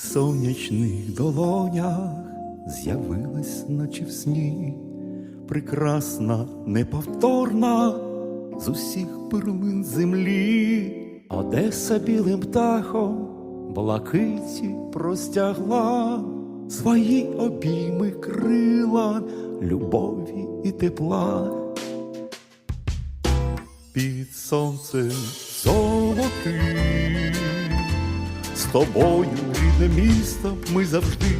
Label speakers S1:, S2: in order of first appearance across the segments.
S1: сонячних долонях з'явилась, наче в сні, прекрасна, неповторна з усіх перлин землі, Одеса білим птахом блакиті простягла свої обійми крила, любові і тепла. Під сонцем золотим з тобою, рідне місто, ми завжди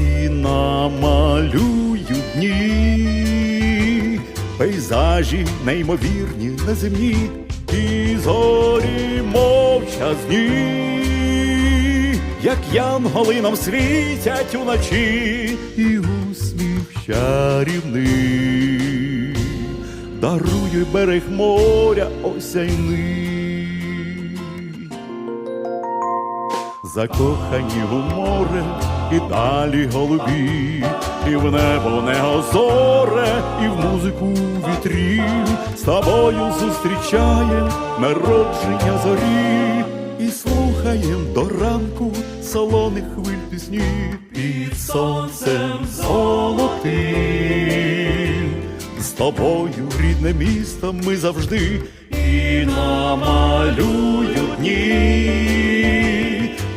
S1: і намалюють дні, пейзажі неймовірні, неземні, і зорі мовчазні, як янголи нам світять уночі, і усміх чарівний дарує берег моря осяйний. Закохані в море і далі голубі, і в небо неозоре, і в музику вітрів з тобою зустрічаєм народження зорі, і слухаєм до ранку солоних хвиль пісні. Під сонцем золотим. З тобою, рідне місто, ми завжди. І намалюю дні,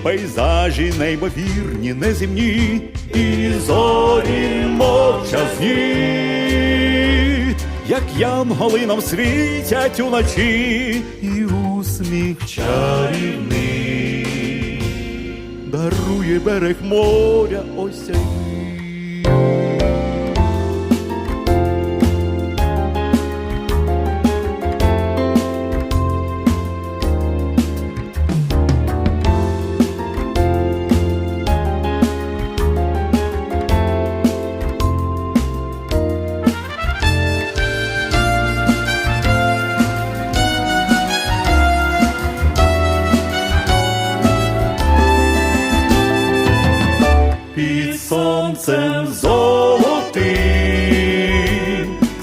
S1: пейзажі неймовірні, неземні, і зорі мовчазні, як янголи нам світять уночі, і усміх чарівний дарує берег моря осяйний. Сонцем золотим,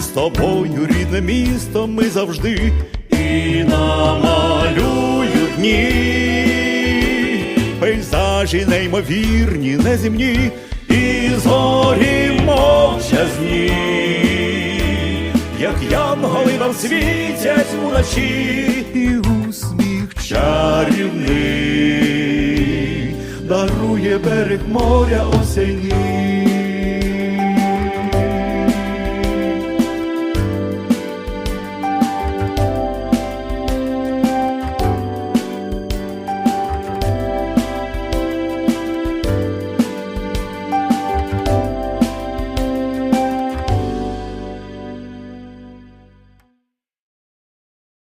S1: з тобою, рідне місто, ми завжди і намалюю дні, пейзажі неймовірні, неземні, і зорі мовчазні, як янголи нам світять уночі, і усміх берег моря осяйний.